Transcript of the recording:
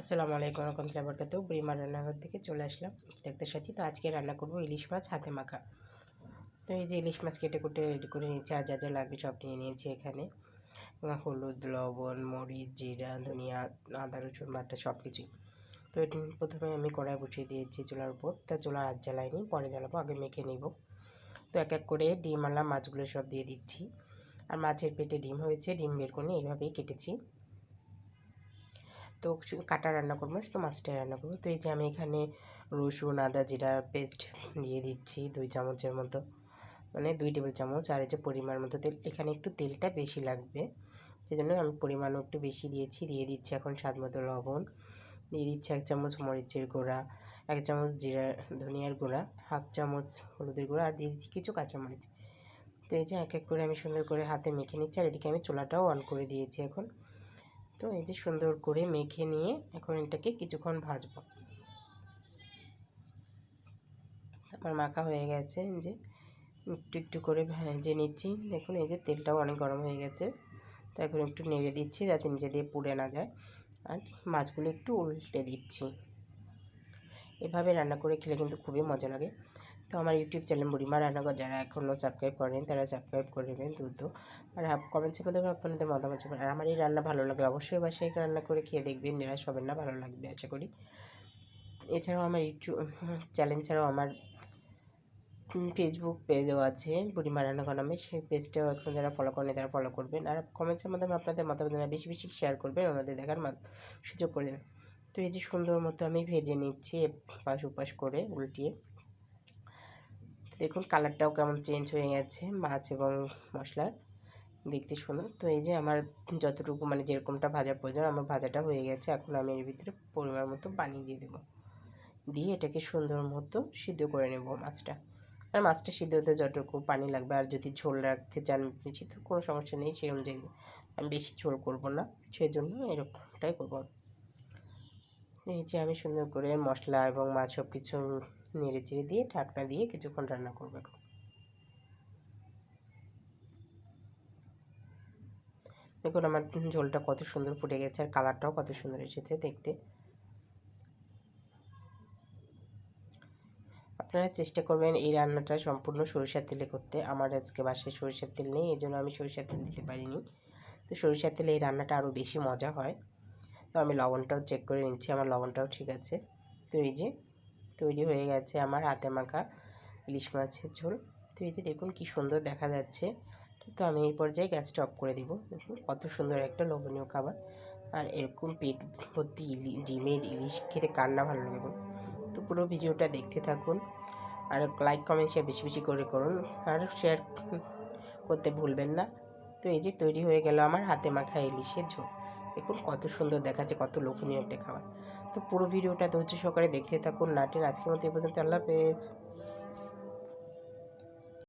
আসসালামু আলাইকুম রহমতুল্লাহ বরকাত বুড়িমা রান্নাঘর থেকে চলে আসলাম দেখতে সাথী। তো আজকে রান্না করব ইলিশ মাছ হাতে মাখা। তো এই যে ইলিশ মাছ কেটে কুটে রেডি করে নিয়েছি, আর যা যা লাগবে সব নিয়ে নিয়েছি এখানে। হলুদ, লবণ, মরিচ, জিরা, ধনিয়া, আদা, রসুন, বাটা সব কিছুই তো প্রথমে আমি কড়াই বসিয়ে দিয়েছি চুলার উপর। তা চুলা হাত জ্বালাইনি, পরে জ্বালাবো, আগে মেখে নিব। তো এক এক করে ডিম আলা মাছগুলো সব দিয়ে দিচ্ছি। আর মাছের পেটে ডিম হয়েছে, ডিম বের করে এইভাবেই কেটেছি। তো কাটা রান্না করব তো মাছটাই রান্না করব। তো এই যে আমি এখানে রসুন, আদা, জিরা পেস্ট দিয়ে দিচ্ছি দুই চামচের মতো। মানে দুই টেবিল চামচ। আর এই যে পরিমাণ মতো তেল, এখানে একটু তেলটা বেশি লাগবে। সেই জন্য আমি পরিমাণও একটু বেশি দিয়েছি। দিয়ে দিচ্ছি এখন স্বাদ মতো লবণ। দিয়ে দিচ্ছি এক চামচ মরিচের গুঁড়া, এক চামচ জিরা, ধনিয়ার গুঁড়া, হাফ চামচ হলুদের গুঁড়া আর দিয়ে দিচ্ছি কিছু কাঁচামরিচ। তো এই যে এক এক করে আমি সুন্দর করে হাতে মেখে নিচ্ছি। আর এদিকে আমি চোলাটাও অন করে দিয়েছি এখন। তো এই যে সুন্দর করে মেখে নিয়ে এখন এটাকে কিছুক্ষণ ভাজবো। আমার মাখা হয়ে গেছে যে একটু একটু করে ভেজে নিচ্ছি। দেখুন, এই যে তেলটাও অনেক গরম হয়ে গেছে, তো এখন একটু নেড়ে দিচ্ছি যাতে নিচে দিয়ে পুড়ে না যায়। আর মাছগুলো একটু উল্টে দিচ্ছি। এভাবে রান্না করে খেলে কিন্তু খুবই মজা লাগে। তো আমার ইউটিউব চ্যানেল বুড়িমা রান্নাঘর যারা এখনও সাবস্ক্রাইব করেন, তারা সাবস্ক্রাইব করে নেবেন দ্রুত আর কমেন্টসের মধ্যে আপনাদের মতামত আর আমার এই রান্না ভালো লাগে অবশ্যই বাসায় রান্না করে খেয়ে দেখবেন, নিরাশ হবেন না, ভালো লাগবে আশা করি। এছাড়াও আমার ইউটিউব চ্যানেল ছাড়াও আমার ফেসবুক পেজও আছে, বুড়িমা রান্নাঘর নামে। সেই পেজটাও এখন যারা ফলো করেন, তারা ফলো করবেন। আর কমেন্টসের মাধ্যমে আপনাদের মতামত বেশি বেশি শেয়ার করবেন, ওনাদের দেখার সুযোগ করে দেবেন। তো এই যে সুন্দর মতো আমি ভেজে নিচ্ছি পাশ উপাস করে উল্টিয়ে। দেখুন কালারটাও কেমন চেঞ্জ হয়ে গেছে, মাছ এবং মশলার। দেখতে শুনো তো এই যে আমার যতটুকু মানে যেরকমটা ভাজার প্রয়োজন, আমার ভাজাটা হয়ে গেছে। এখন আমি এর ভিতরে পরিমাণ মতো পানি দিয়ে দেবো। দিয়ে এটাকে সুন্দর মতো সিদ্ধ করে নেব মাছটা। আর মাছটা সিদ্ধ হতে যতটুকু পানি লাগবে, আর যদি ঝোল রাখতে চান তো কোনো সমস্যা নেই, সেই অনুযায়ী আমি বেশি ঝোল করব না সেই জন্য এরকমটাই করব। এই যে আমি সুন্দর করে মশলা এবং মাছ সব কিছু নেড়ে চেড়ে দিয়ে ঢাকনা দিয়ে কিছুক্ষণ রান্না করব এখন। দেখুন আমার ঝোলটা কত সুন্দর ফুটে গেছে আর কালারটাও কত সুন্দর এসেছে দেখতে। আপনারা চেষ্টা করবেন এই রান্নাটা সম্পূর্ণ সরিষার তেলে করতে। আমার আজকে বাসায় সরিষার তেল নেই এই জন্য আমি সরিষার তেল দিতে পারিনি। তো সরিষার তেলে এই রান্নাটা আরও বেশি মজা হয়। তো আমি লবণটাও চেক করে নিচ্ছি, আমার লবণটাও ঠিক আছে। তো এই যে তৈরি হয়ে গেছে আমার হাতে মাখা ইলিশ মাছের ঝোল। তো এই যে দেখুন কি সুন্দর দেখা যাচ্ছে। তো আমি এই পর্যায়ে গ্যাসটা অফ করে দিব। দেখুন কত সুন্দর একটা লোভনীয় খাবার। আর এরকম পেট ভর্তি ডিমের ইলিশ খেতে কান্না ভালো লাগে তো পুরো ভিডিওটা দেখতে থাকুন। আর লাইক কমেন্ট শেয়ার বেশি বেশি করে করুন। আর শেয়ার করতে ভুলবেন না। তো এই যে তৈরি হয়ে গেল আমার হাতে মাখা ইলিশের ঝোল। দেখুন কত সুন্দর দেখাচ্ছে, কত লোভনীয় একটা খাবার। তো পুরো ভিডিওটা ধৈর্য সহকারে দেখতে থাকুন, নাটের আজকের মতো এ পর্যন্ত। আল্লাহ পেজ